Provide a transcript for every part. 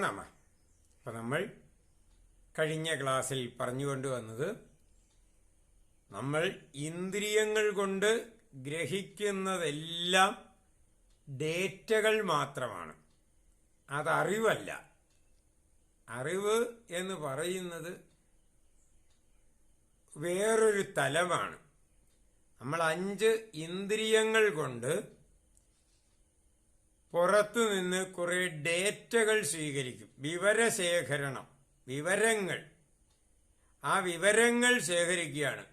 നമ അപ്പം നമ്മൾ കഴിഞ്ഞ ക്ലാസ്സിൽ പറഞ്ഞുകൊണ്ട് വന്നത് നമ്മൾ ഇന്ദ്രിയങ്ങൾ കൊണ്ട് ഗ്രഹിക്കുന്നതെല്ലാം ഡേറ്റകൾ മാത്രമാണ്. അതറിവല്ല. അറിവ് എന്ന് പറയുന്നത് വേറൊരു തലമാണ്. നമ്മൾ അഞ്ച് ഇന്ദ്രിയങ്ങൾ കൊണ്ട് പുറത്തു നിന്ന് കുറെ ഡേറ്റകൾ സ്വീകരിക്കും. വിവരശേഖരണം. വിവരങ്ങൾ. ആ വിവരങ്ങൾ ശേഖരിക്കുകയാണ്.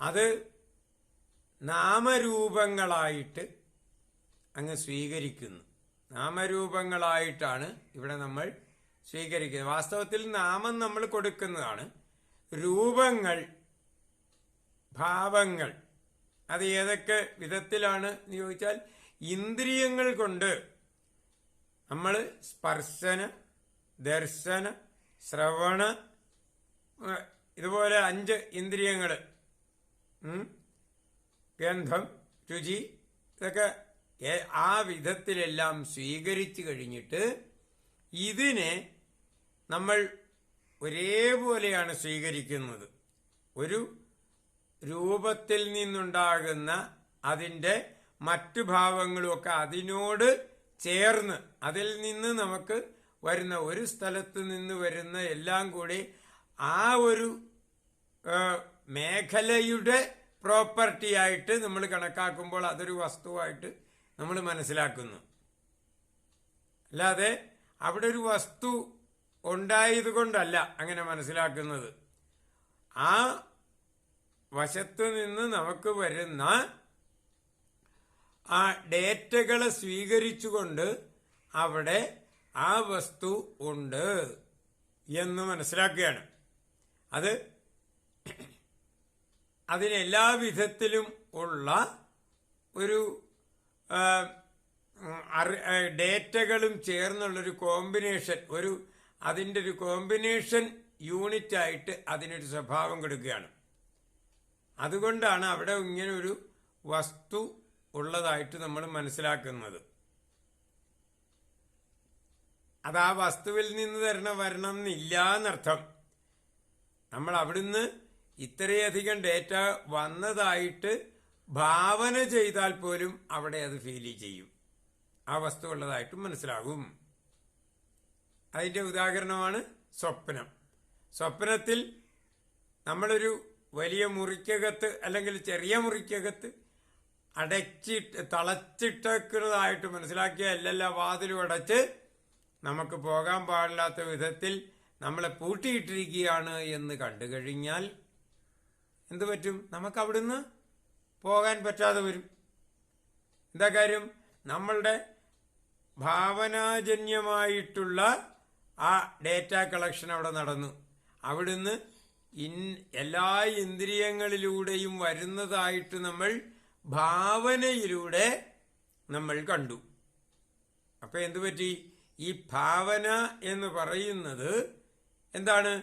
അത് നാമരൂപങ്ങളായിട്ട് അങ്ങ് സ്വീകരിക്കുന്നു. നാമരൂപങ്ങളായിട്ടാണ് ഇവിടെ നമ്മൾ സ്വീകരിക്കുന്നത്. വാസ്തവത്തിൽ നാമം നമ്മൾ കൊടുക്കുന്നതാണ്. രൂപങ്ങൾ ഭാവങ്ങൾ. അത് ഏതൊക്കെ വിധത്തിലാണ് എന്ന് ചോദിച്ചാൽ ഇന്ദ്രിയങ്ങൾ കൊണ്ട് നമ്മൾ സ്പർശന ദർശന ശ്രവണ ഇതുപോലെ അഞ്ച് ഇന്ദ്രിയങ്ങൾ ഗന്ധം രുചി ഇതൊക്കെ ആ വിധത്തിലെല്ലാം സ്വീകരിച്ചു കഴിഞ്ഞിട്ട് ഇതിനെ നമ്മൾ ഒരേപോലെയാണ് സ്വീകരിക്കുന്നത്. ഒരു രൂപത്തിൽ നിന്നുണ്ടാകുന്ന അതിന്റെ മറ്റു ഭാവങ്ങളുമൊക്കെ അതിനോട് ചേർന്ന് അതിൽ നിന്ന് നമുക്ക് വരുന്ന ഒരു സ്ഥലത്ത് നിന്ന് വരുന്ന എല്ലാം കൂടി ആ ഒരു മേഖലയുടെ പ്രോപ്പർട്ടി ആയിട്ട് നമ്മൾ കണക്കാക്കുമ്പോൾ അതൊരു വസ്തുവായിട്ട് നമ്മൾ മനസ്സിലാക്കുന്നു. അല്ലാതെ അവിടെ ഒരു വസ്തു ഉണ്ടായതുകൊണ്ടല്ല അങ്ങനെ മനസ്സിലാക്കുന്നത്. ആ വശത്തു നിന്ന് നമുക്ക് വരുന്ന ആ ഡേറ്റകളെ സ്വീകരിച്ചുകൊണ്ട് അവിടെ ആ വസ്തു ഉണ്ട് എന്ന് മനസ്സിലാക്കുകയാണ്. അത് അതിനെല്ലാ വിധത്തിലും ഉള്ള ഒരു ഡേറ്റകളും ചേർന്നുള്ളൊരു കോമ്പിനേഷൻ ഒരു അതിന്റെ ഒരു കോമ്പിനേഷൻ യൂണിറ്റ് ആയിട്ട് അതിനൊരു സ്വഭാവം കൊടുക്കുകയാണ്. അതുകൊണ്ടാണ് അവിടെ ഇങ്ങനെ ഒരു വസ്തു ഉള്ളതായിട്ട് നമ്മൾ മനസ്സിലാക്കുന്നത്. അത് ആ വസ്തുവിൽ നിന്ന് തരണ വരണം എന്നില്ല എന്നർത്ഥം നമ്മൾ അവിടുന്ന് ഇത്രയധികം ഡേറ്റ വന്നതായിട്ട് ഭാവന ചെയ്താൽ പോലും അവിടെ അത് ഫീൽ ചെയ്യും. ആ വസ്തു ഉള്ളതായിട്ട് മനസ്സിലാകും. അതിന്റെ ഉദാഹരണമാണ് സ്വപ്നം. സ്വപ്നത്തിൽ നമ്മളൊരു വലിയ മുറിക്കകത്ത് അല്ലെങ്കിൽ ചെറിയ മുറിക്കകത്ത് അടച്ചിട്ട് തളച്ചിട്ടേക്കുന്നതായിട്ട് മനസ്സിലാക്കിയ എല്ലാ വാതിലും അടച്ച് നമുക്ക് പോകാൻ പാടില്ലാത്ത വിധത്തിൽ നമ്മളെ പൂട്ടിയിട്ടിരിക്കുകയാണ് എന്ന് കണ്ടു കഴിഞ്ഞാൽ എന്തു പറ്റും? നമുക്ക് അവിടുന്ന് പോകാൻ പറ്റാതെ വരും. എന്താ കാര്യം? നമ്മളുടെ ഭാവനാജന്യമായിട്ടുള്ള ആ ഡേറ്റ കളക്ഷൻ അവിടെ നടന്നു. അവിടുന്ന് ഇൻ എല്ലാ ഇന്ദ്രിയങ്ങളിലൂടെയും വരുന്നതായിട്ട് നമ്മൾ ഭാവനയിലൂടെ നമ്മൾ കണ്ടു. അപ്പൊ എന്തു പറ്റി? ഈ ഭാവന എന്ന് പറയുന്നത് എന്താണ്?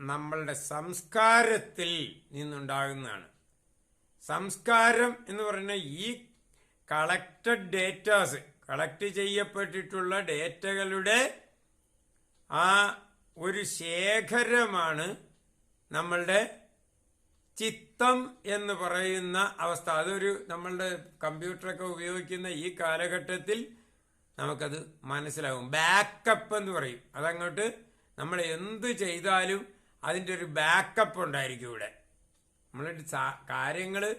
നമ്മളുടെ സംസ്കാരത്തിൽ നിന്നുണ്ടാകുന്നതാണ്. സംസ്കാരം എന്ന് പറയുന്ന ഈ കളക്റ്റഡ് ഡേറ്റാസ് കളക്ട് ചെയ്യപ്പെട്ടിട്ടുള്ള ഡേറ്റകളുടെ ആ ഒരു ശേഖരമാണ് നമ്മളുടെ ചിത്തം എന്ന് പറയുന്ന അവസ്ഥ. അതൊരു നമ്മളുടെ കമ്പ്യൂട്ടറൊക്കെ ഉപയോഗിക്കുന്ന ഈ കാലഘട്ടത്തിൽ നമുക്കത് മനസ്സിലാവും. ബാക്കപ്പ് എന്ന് പറയും. അതങ്ങോട്ട് നമ്മൾ എന്ത് ചെയ്താലും അതിന്റെ ഒരു ബാക്കപ്പ് ഉണ്ടായിരിക്കും ഇവിടെ. നമ്മൾ കാര്യങ്ങൾ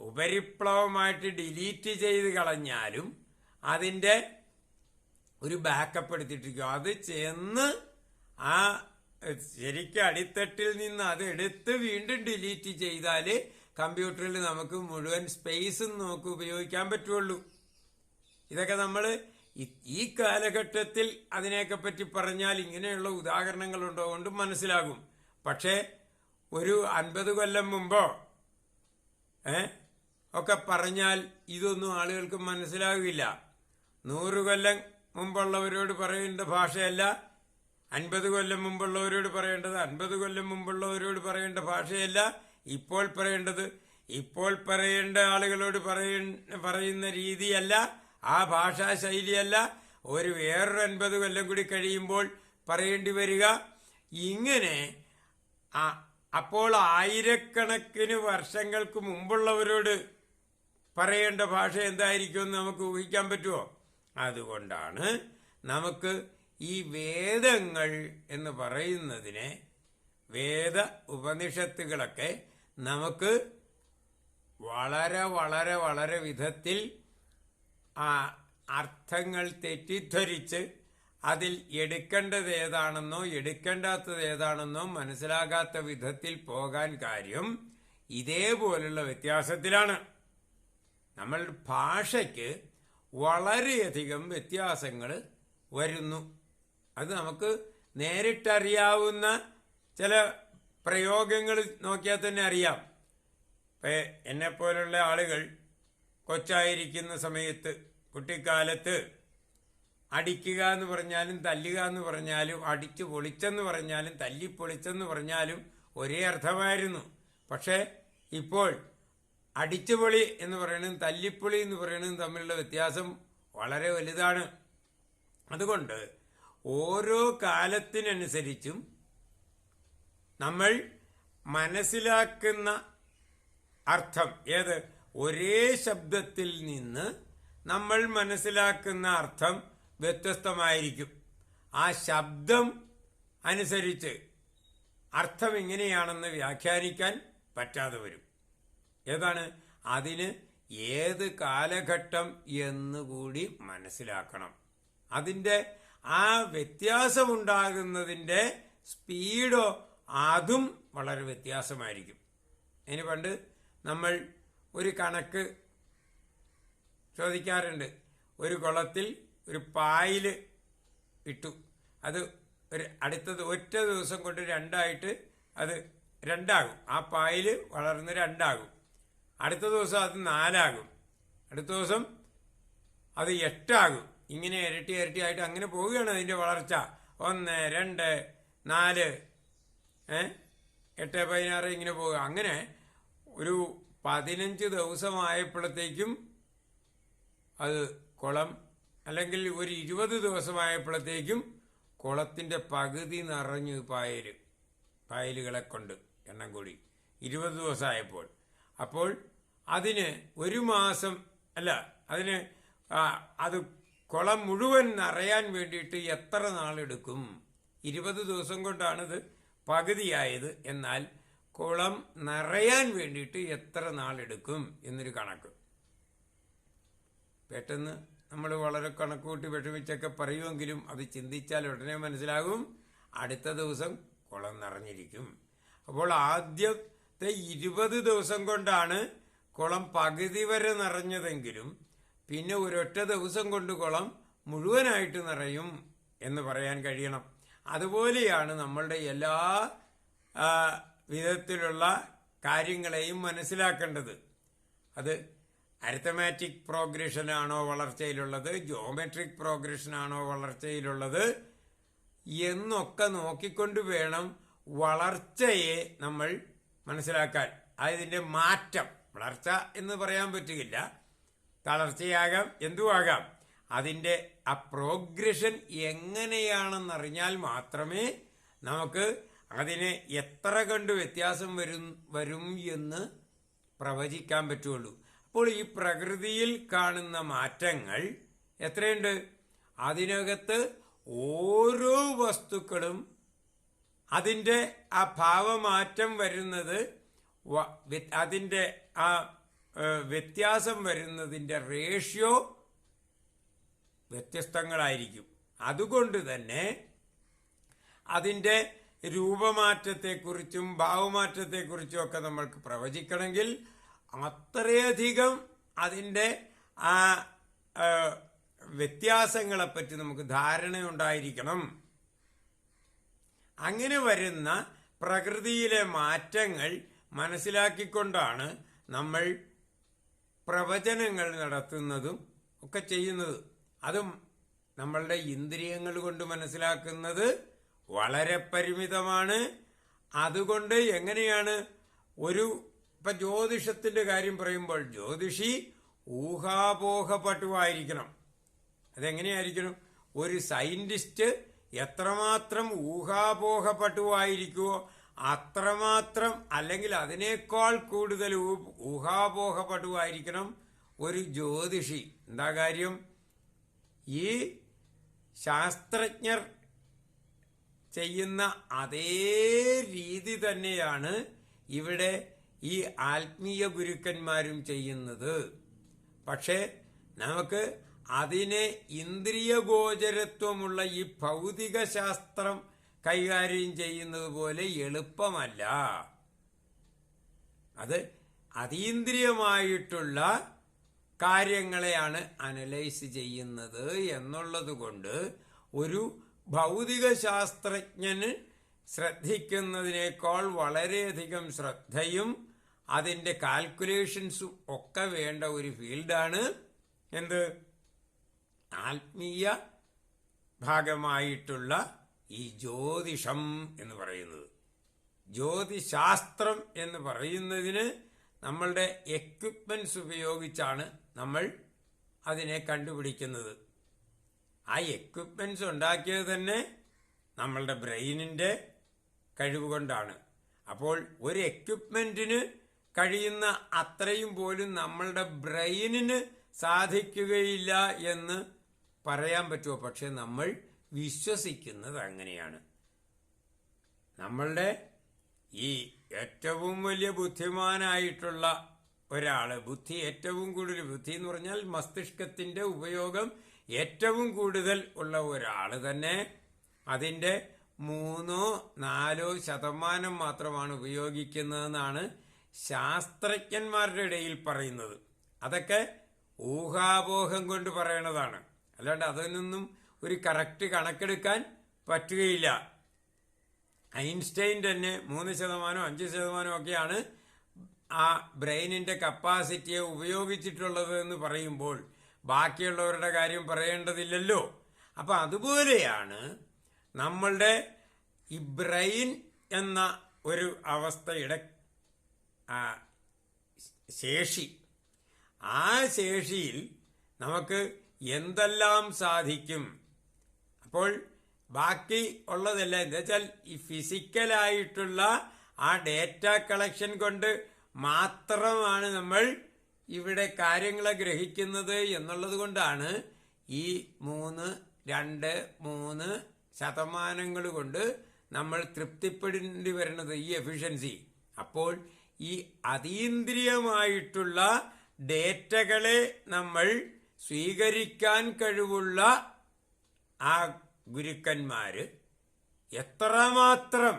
ഉപരിപ്ലവമായിട്ട് ഡിലീറ്റ് ചെയ്ത് കളഞ്ഞാലും അതിന്റെ ഒരു ബാക്കപ്പ് എടുത്തിട്ടിരിക്കും. അത് ചെന്ന് ആ ശരിക്കും അടിത്തട്ടിൽ നിന്ന് അത് എടുത്ത് വീണ്ടും ഡിലീറ്റ് ചെയ്താൽ കമ്പ്യൂട്ടറിൽ നമുക്ക് മുഴുവൻ സ്പേസും നമുക്ക് ഉപയോഗിക്കാൻ പറ്റുള്ളൂ. ഇതൊക്കെ നമ്മൾ ഈ കാലഘട്ടത്തിൽ അതിനെയൊക്കെ പറ്റി പറഞ്ഞാൽ ഇങ്ങനെയുള്ള ഉദാഹരണങ്ങൾ കൊണ്ട് മനസ്സിലാകും. പക്ഷേ ഒരു അൻപത് കൊല്ലം മുമ്പോ ഏ ഒക്കെ പറഞ്ഞാൽ ഇതൊന്നും ആളുകൾക്ക് മനസ്സിലാകില്ല നൂറ് കൊല്ലം മുമ്പുള്ളവരോട് പറയേണ്ട ഭാഷയല്ല അൻപത് കൊല്ലം മുമ്പുള്ളവരോട് പറയേണ്ടത് അൻപത് കൊല്ലം മുമ്പുള്ളവരോട് പറയേണ്ട ഭാഷയല്ല ഇപ്പോൾ പറയേണ്ടത് ഇപ്പോൾ പറയേണ്ട ആളുകളോട് പറയ പറയുന്ന രീതിയല്ല ആ ഭാഷാ ശൈലിയല്ല. ഒരു വേറൊരു അൻപത് കൊല്ലം കൂടി കഴിയുമ്പോൾ പറയേണ്ടി വരിക. ഇങ്ങനെ അപ്പോൾ ആയിരക്കണക്കിന് വർഷങ്ങൾക്ക് മുമ്പുള്ളവരോട് പറയേണ്ട ഭാഷ എന്തായിരിക്കും എന്ന് നമുക്ക് ഊഹിക്കാൻ പറ്റുമോ? അതുകൊണ്ടാണ് നമുക്ക് ഈ വേദങ്ങൾ എന്ന് പറയുന്നതിനെ വേദ ഉപനിഷത്തുകളൊക്കെ നമുക്ക് വളരെ വളരെ വളരെ വിധത്തിൽ ആ അർത്ഥങ്ങൾ തെറ്റിദ്ധരിച്ച് അതിൽ എടുക്കേണ്ടത് ഏതാണെന്നോ എടുക്കേണ്ടാത്തത് ഏതാണെന്നോ മനസ്സിലാകാത്ത വിധത്തിൽ പോകാൻ കാര്യം ഇതേപോലുള്ള വ്യത്യാസത്തിലാണ്. നമ്മൾ ഭാഷയ്ക്ക് വളരെയധികം വ്യത്യാസങ്ങൾ വരുന്നു. അത് നമുക്ക് നേരിട്ടറിയാവുന്ന ചില പ്രയോഗങ്ങൾ നോക്കിയാൽ തന്നെ അറിയാം. ഇപ്പം എന്നെപ്പോലുള്ള ആളുകൾ കൊച്ചായിരിക്കുന്ന സമയത്ത് കുട്ടിക്കാലത്ത് അടിക്കുക എന്ന് പറഞ്ഞാലും തല്ലുക എന്ന് പറഞ്ഞാലും അടിച്ചു പൊളിച്ചെന്ന് പറഞ്ഞാലും തല്ലി പൊളിച്ചെന്ന് പറഞ്ഞാലും ഒരേ അർത്ഥമായിരുന്നു. പക്ഷേ ഇപ്പോൾ അടിച്ചുപൊളി എന്ന് പറയുന്നതും തല്ലിപ്പൊളി എന്ന് പറയുന്നതും തമ്മിലുള്ള വ്യത്യാസം വളരെ വലുതാണ്. അതുകൊണ്ട് ഓരോ കാലത്തിനനുസരിച്ചും നമ്മൾ മനസ്സിലാക്കുന്ന അർത്ഥം ഏത്? ഒരേ ശബ്ദത്തിൽ നിന്ന് നമ്മൾ മനസ്സിലാക്കുന്ന അർത്ഥം വ്യത്യസ്തമായിരിക്കും. ആ ശബ്ദം അനുസരിച്ച് അർത്ഥം എങ്ങനെയാണെന്ന് വ്യാഖ്യാനിക്കാൻ പറ്റാതെ വരും. ഏതാണ്? അതിന് ഏത് കാലഘട്ടം എന്നുകൂടി മനസ്സിലാക്കണം. അതിന്റെ ആ വ്യത്യാസമുണ്ടാകുന്നതിന്റെ സ്പീഡോ അതും വളരെ വ്യത്യാസമായിരിക്കും. അതിന് പണ്ട് നമ്മൾ ഒരു കണക്ക് ചോദിക്കാറുണ്ട്. ഒരു കുളത്തിൽ ഒരു പായിൽ ഇട്ടു. അത് ഒരു അടുത്തത് ഒറ്റ ദിവസം കൊണ്ട് രണ്ടായിട്ട് അത് രണ്ടാകും. ആ പായിൽ വളർന്ന് രണ്ടാകും. അടുത്ത ദിവസം അത് നാലാകും. അടുത്ത ദിവസം അത് എട്ടാകും. ഇങ്ങനെ ഇരട്ടി ഇരട്ടിയായിട്ട് അങ്ങനെ പോവുകയാണ് അതിന്റെ വളർച്ച. ഒന്ന് രണ്ട് നാല് എട്ട് പതിനാറ് ഇങ്ങനെ പോവുക. അങ്ങനെ ഒരു പതിനഞ്ച് ദിവസമായപ്പോഴത്തേക്കും അത് കുളം അല്ലെങ്കിൽ ഒരു ഇരുപത് ദിവസമായപ്പോഴത്തേക്കും കുളത്തിന്റെ പകുതി നിറഞ്ഞു പായൽ പായലുകളെ കൊണ്ട് എണ്ണം കൂടി. ഇരുപത് ദിവസമായപ്പോൾ. അപ്പോൾ അതിന് ഒരു മാസം അല്ല അതിന് അത് കുളം മുഴുവൻ നിറയാൻ വേണ്ടിയിട്ട് എത്ര നാളെടുക്കും? ഇരുപത് ദിവസം കൊണ്ടാണിത് പകുതിയായത്. എന്നാൽ കുളം നിറയാൻ വേണ്ടിയിട്ട് എത്ര നാളെടുക്കും എന്നൊരു കണക്ക്. പെട്ടെന്ന് നമ്മൾ വളരെ കണക്കുകൂട്ടി വിഷമിച്ചൊക്കെ പറയുമെങ്കിലും അത് ചിന്തിച്ചാൽ ഉടനെ മനസ്സിലാകും. അടുത്ത ദിവസം കുളം നിറഞ്ഞിരിക്കും. അപ്പോൾ ആദ്യത്തെ ഇരുപത് ദിവസം കൊണ്ടാണ് കുളം പകുതി വരെ നിറഞ്ഞതെങ്കിലും പിന്നെ ഒരൊറ്റ ദിവസം കൊണ്ട് കുളം മുഴുവനായിട്ട് നിറയും എന്ന് പറയാൻ കഴിയണം. അതുപോലെയാണ് നമ്മളുടെ എല്ലാ വിധത്തിലുള്ള കാര്യങ്ങളെയും മനസ്സിലാക്കേണ്ടത്. അത് അരിത്തമാറ്റിക് പ്രോഗ്രഷനാണോ വളർച്ചയിലുള്ളത് ജോമെട്രിക് പ്രോഗ്രഷനാണോ വളർച്ചയിലുള്ളത് എന്നൊക്കെ നോക്കിക്കൊണ്ട് വേണം വളർച്ചയെ നമ്മൾ മനസ്സിലാക്കാൻ. അതിന്റെ മാറ്റം. വളർച്ച എന്ന് പറയാൻ പറ്റുകയില്ല. തളർച്ചയാകാം. എന്തുമാകാം അതിന്റെ ആ പ്രോഗ്രഷൻ എങ്ങനെയാണെന്നറിഞ്ഞാൽ മാത്രമേ നമുക്ക് അതിന് എത്ര കണ്ട് വ്യത്യാസം വരും വരും എന്ന് പ്രവചിക്കാൻ പറ്റുള്ളൂ. അപ്പോൾ ഈ പ്രകൃതിയിൽ കാണുന്ന മാറ്റങ്ങൾ എത്രയുണ്ട്? അതിനകത്ത് ഓരോ വസ്തുക്കളും അതിന്റെ ആ ഭാവമാറ്റം വരുന്നത് അതിന്റെ ആ വ്യത്യാസം വരുന്നതിന്റെ റേഷ്യോ വ്യത്യസ്തങ്ങളായിരിക്കും. അതുകൊണ്ട് തന്നെ അതിന്റെ രൂപമാറ്റത്തെക്കുറിച്ചും ഭാവമാറ്റത്തെക്കുറിച്ചും ഒക്കെ നമ്മൾക്ക് പ്രവചിക്കണമെങ്കിൽ അത്രയധികം അതിന്റെ ആ വ്യത്യാസങ്ങളെപ്പറ്റി നമുക്ക് ധാരണയുണ്ടായിരിക്കണം. അങ്ങനെ വരുന്ന പ്രകൃതിയിലെ മാറ്റങ്ങൾ മനസ്സിലാക്കിക്കൊണ്ടാണ് നമ്മൾ പ്രവചനങ്ങൾ നടത്തുന്നതും ഒക്കെ ചെയ്യുന്നത്. അതും നമ്മളുടെ ഇന്ദ്രിയങ്ങൾ കൊണ്ട് മനസ്സിലാക്കുന്നത് വളരെ പരിമിതമാണ്. അതുകൊണ്ട് എങ്ങനെയാണ് ഒരു ഇപ്പൊ ജ്യോതിഷത്തിന്റെ കാര്യം പറയുമ്പോൾ ജ്യോതിഷി ഊഹാപോഹപട്ടുവായിരിക്കണം. അതെങ്ങനെയായിരിക്കണം? ഒരു സയന്റിസ്റ്റ് എത്രമാത്രം ഊഹാപോഹപട്ടുവായിരിക്കുമോ അത്രമാത്രം അല്ലെങ്കിൽ അതിനേക്കാൾ കൂടുതൽ ഊഹാപോഹപടുവായിരിക്കണം ഒരു ജ്യോതിഷി. എന്താ കാര്യം? ഈ ശാസ്ത്രജ്ഞർ ചെയ്യുന്ന അതേ രീതി തന്നെയാണ് ഇവിടെ ഈ ആത്മീയ ഗുരുക്കന്മാരും ചെയ്യുന്നത്. പക്ഷേ നമുക്ക് അതിനെ ഇന്ദ്രിയഗോചരത്വമുള്ള ഈ ഭൗതിക ശാസ്ത്രം കൈകാര്യം ചെയ്യുന്നത് പോലെ എളുപ്പമല്ല. അത് അതീന്ദ്രിയമായിട്ടുള്ള കാര്യങ്ങളെയാണ് അനലൈസ് ചെയ്യുന്നത് എന്നുള്ളത് കൊണ്ട് ഒരു ഭൗതിക ശാസ്ത്രജ്ഞന് ശ്രദ്ധിക്കുന്നതിനേക്കാൾ വളരെയധികം ശ്രദ്ധയും അതിന്റെ കാൽക്കുലേഷൻസും ഒക്കെ വേണ്ട ഒരു ഫീൽഡാണ്. എന്ത്? ആത്മീയ ഭാഗമായിട്ടുള്ള ഈ ജ്യോതിഷം എന്ന് പറയുന്നത്. ജ്യോതിശാസ്ത്രം എന്ന് പറയുന്നതിന് നമ്മളുടെ എക്വിപ്മെന്റ്സ് ഉപയോഗിച്ചാണ് നമ്മൾ അതിനെ കണ്ടുപിടിക്കുന്നത്. ആ എക്വിപ്മെന്റ്സ് ഉണ്ടാക്കിയത് തന്നെ നമ്മളുടെ ബ്രെയിനിന്റെ കഴിവ് കൊണ്ടാണ്. അപ്പോൾ ഒരു എക്വിപ്മെന്റിന് കഴിയുന്ന അത്രയും പോലും നമ്മളുടെ ബ്രെയിനിന് സാധിക്കുകയില്ല എന്ന് പറയാൻ പറ്റുമോ? പക്ഷെ നമ്മൾ വിശ്വസിക്കുന്നത് അങ്ങനെയാണ്. നമ്മളുടെ ഈ ഏറ്റവും വലിയ ബുദ്ധിമാനായിട്ടുള്ള ഒരാൾ ബുദ്ധി ഏറ്റവും കൂടുതൽ ബുദ്ധി എന്ന് പറഞ്ഞാൽ മസ്തിഷ്കത്തിന്റെ ഉപയോഗം ഏറ്റവും കൂടുതൽ ഉള്ള ഒരാൾ തന്നെ അതിന്റെ മൂന്നോ നാലോ ശതമാനം മാത്രമാണ് ഉപയോഗിക്കുന്നതെന്നാണ് ശാസ്ത്രജ്ഞന്മാരുടെ ഇടയിൽ പറയുന്നത്. അതൊക്കെ ഊഹാപോഹം കൊണ്ട് പറയണതാണ്. അല്ലാണ്ട് അതിനൊന്നും ഒരു കറക്റ്റ് കണക്കെടുക്കാൻ പറ്റുകയില്ല. ഐൻസ്റ്റൈൻ തന്നെ മൂന്ന് ശതമാനം അഞ്ച് ശതമാനം ഒക്കെയാണ് ആ ബ്രെയിനിന്റെ കപ്പാസിറ്റിയെ ഉപയോഗിച്ചിട്ടുള്ളത് എന്ന് പറയുമ്പോൾ ബാക്കിയുള്ളവരുടെ കാര്യം പറയേണ്ടതില്ലല്ലോ. അപ്പം അതുപോലെയാണ് നമ്മളുടെ ഈ ബ്രെയിൻ എന്ന ഒരു അവസ്ഥയുടെ ശേഷി. ആ ശേഷിയിൽ നമുക്ക് എന്തെല്ലാം സാധിക്കും? അപ്പോൾ ബാക്കി ഉള്ളതല്ല എന്താ വെച്ചാൽ ഈ ഫിസിക്കലായിട്ടുള്ള ആ ഡേറ്റ കളക്ഷൻ കൊണ്ട് മാത്രമാണ് നമ്മൾ ഇവിടെ കാര്യങ്ങളെ ഗ്രഹിക്കുന്നത് എന്നുള്ളത് കൊണ്ടാണ് ഈ മൂന്ന് രണ്ട് മൂന്ന് ശതമാനങ്ങൾ കൊണ്ട് നമ്മൾ തൃപ്തിപ്പെടേണ്ടി വരുന്നത് ഈ എഫിഷ്യൻസി. അപ്പോൾ ഈ അതീന്ദ്രിയമായിട്ടുള്ള ഡേറ്റകളെ നമ്മൾ സ്വീകരിക്കാൻ കഴിവുള്ള ആ ഗുരുക്കന്മാര് എത്രമാത്രം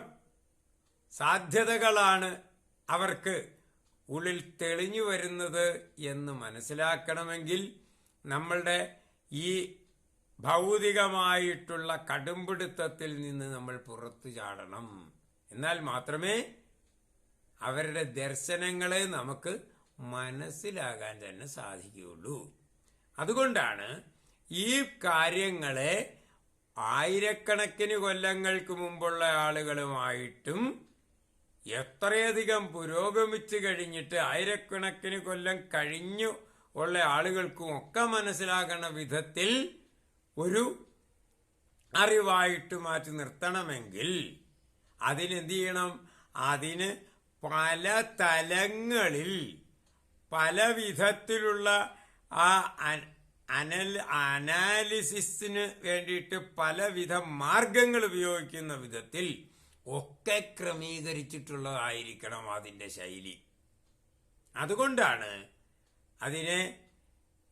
സാധ്യതകളാണ് അവർക്ക് ഉള്ളിൽ തെളിഞ്ഞു വരുന്നത് എന്ന് മനസ്സിലാക്കണമെങ്കിൽ നമ്മളുടെ ഈ ഭൗതികമായിട്ടുള്ള കടുംപിടുത്തത്തിൽ നിന്ന് നമ്മൾ പുറത്തു ചാടണം. എന്നാൽ മാത്രമേ അവരുടെ ദർശനങ്ങളെ നമുക്ക് മനസ്സിലാകാൻ തന്നെ സാധിക്കുകയുള്ളൂ. അതുകൊണ്ടാണ് ഈ കാര്യങ്ങളെ ആയിരക്കണക്കിന് കൊല്ലങ്ങൾക്ക് മുമ്പുള്ള ആളുകളുമായിട്ടും എത്രയധികം പുരോഗമിച്ചു കഴിഞ്ഞിട്ട് ആയിരക്കണക്കിന് കൊല്ലം കഴിഞ്ഞു ഉള്ള ആളുകൾക്കും ഒക്കെ മനസ്സിലാകുന്ന വിധത്തിൽ ഒരു അറിവായിട്ട് മാറ്റി നിർത്തണമെങ്കിൽ അതിനെന്ത് ചെയ്യണം? അതിന് പല തലങ്ങളിൽ പല വിധത്തിലുള്ള ആ അനൽ അനാലിസിസിന് വേണ്ടിയിട്ട് പലവിധ മാർഗങ്ങൾ ഉപയോഗിക്കുന്ന വിധത്തിൽ ഒക്കെ ക്രമീകരിച്ചിട്ടുള്ളതായിരിക്കണം അതിന്റെ ശൈലി. അതുകൊണ്ടാണ് അതിനെ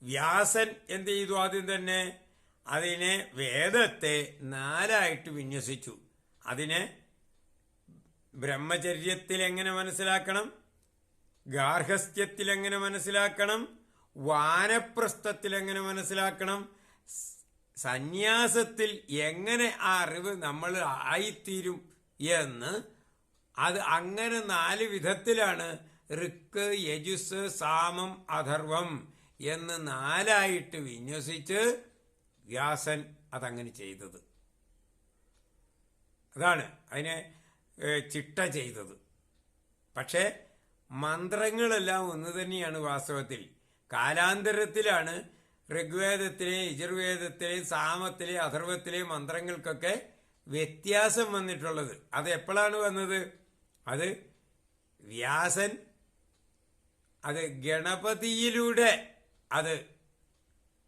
വ്യാസൻ എന്ത് ചെയ്തു ആദ്യം തന്നെ? അതിനെ വേദത്തെ നാലായിട്ട് വിന്യസിച്ചു. അതിനെ ബ്രഹ്മചര്യത്തിൽ എങ്ങനെ മനസ്സിലാക്കണം? ഗാർഹസ്ഥ്യത്തിൽ എങ്ങനെ മനസ്സിലാക്കണം? വാനപ്രസ്ഥത്തിൽ എങ്ങനെ മനസ്സിലാക്കണം? സന്യാസത്തിൽ എങ്ങനെ ആ അറിവ് നമ്മൾ ആയിത്തീരും എന്ന് അത് അങ്ങനെ നാല് വിധത്തിലാണ്. ഋക്ക് യജുസ് സാമം അഥർവം എന്ന് നാലായിട്ട് വിന്യസിച്ച് വ്യാസൻ അതങ്ങനെ ചെയ്തത്. അതാണ് അതിനെ ചിട്ട ചെയ്തത്. പക്ഷേ മന്ത്രങ്ങളെല്ലാം ഒന്ന് തന്നെയാണ് വാസ്തവത്തിൽ. കാലാന്തരത്തിലാണ് ഋഗ്വേദത്തിലെയും യജുർവേദത്തിലെയും സാമത്തിലെയും അഥർവത്തിലെയും മന്ത്രങ്ങൾക്കൊക്കെ വ്യത്യാസം വന്നിട്ടുള്ളത്. അത് എപ്പോഴാണ് വന്നത്? അത് വ്യാസൻ അത് ഗണപതിയിലൂടെ അത്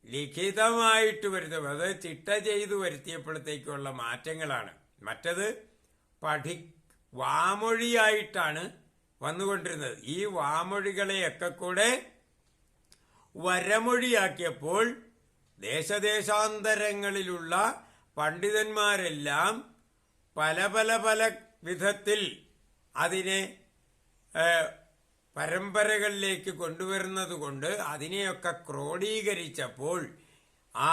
ലിഖിതമായിട്ട് വരുത്തും അത് ചിട്ട ചെയ്തു വരുത്തിയപ്പോഴത്തേക്കുള്ള മാറ്റങ്ങളാണ്. മറ്റത് പഠി വാമൊഴിയായിട്ടാണ് വന്നുകൊണ്ടിരുന്നത്. ഈ വാമൊഴികളെയൊക്കെ കൂടെ വരമൊഴിയാക്കിയപ്പോൾ ദേശദേശാന്തരങ്ങളിലുള്ള പണ്ഡിതന്മാരെല്ലാം പല പല പല വിധത്തിൽ അതിനെ പരമ്പരകളിലേക്ക് കൊണ്ടുവരുന്നത് കൊണ്ട് അതിനെയൊക്കെ ക്രോഡീകരിച്ചപ്പോൾ ആ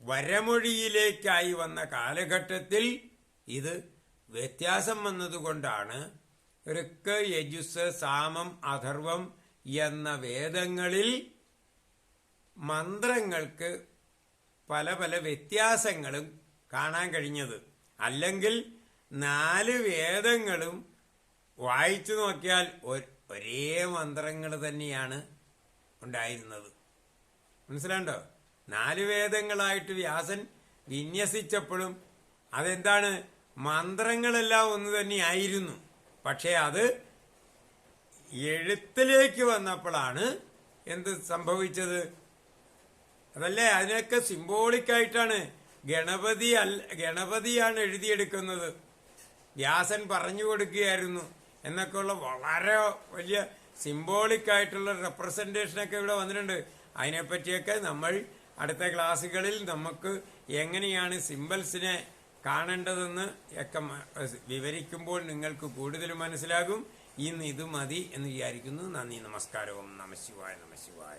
വരമൊഴിയിലേക്കായി വന്ന കാലഘട്ടത്തിൽ ഇത് വ്യത്യാസം വന്നതുകൊണ്ടാണ് ഋക്ക് യജുസ് സാമം അഥർവം എന്ന വേദങ്ങളിൽ മന്ത്രങ്ങൾക്ക് പല പല വ്യത്യാസങ്ങളും കാണാൻ കഴിഞ്ഞത്. അല്ലെങ്കിൽ നാല് വേദങ്ങളും വായിച്ചു നോക്കിയാൽ ഒരേ മന്ത്രങ്ങൾ തന്നെയാണ് ഉണ്ടായിരുന്നത്. മനസ്സിലാണ്ടോ? നാല് വേദങ്ങളായിട്ട് വ്യാസൻ വിന്യസിച്ചപ്പോഴും അതെന്താണ്? മന്ത്രങ്ങളെല്ലാം ഒന്ന് തന്നെയായിരുന്നു. പക്ഷേ അത് എഴുത്തിലേക്ക് വന്നപ്പോഴാണ് എന്ത് സംഭവിച്ചത്. അതല്ലേ? അതിനൊക്കെ സിംബോളിക്കായിട്ടാണ് ഗണപതി അല്ല ഗണപതിയാണ് എഴുതിയെടുക്കുന്നത്. വ്യാസൻ പറഞ്ഞു കൊടുക്കുകയായിരുന്നു. എന്നൊക്കെയുള്ള വളരെ വലിയ സിംബോളിക്കായിട്ടുള്ള റെപ്രസെന്റേഷനൊക്കെ ഇവിടെ വന്നിട്ടുണ്ട്. അതിനെപ്പറ്റിയൊക്കെ നമ്മൾ അടുത്ത ക്ലാസ്സുകളിൽ നമുക്ക് എങ്ങനെയാണ് സിംബൽസിനെ കാണേണ്ടതെന്ന് ഒക്കെ വിവരിക്കുമ്പോൾ നിങ്ങൾക്ക് കൂടുതൽ മനസ്സിലാകും. ഇന്ന് ഇത് മതി എന്ന് വിചാരിക്കുന്നു. നന്ദി നമസ്കാരവും. നമശിവായ നമശിവായ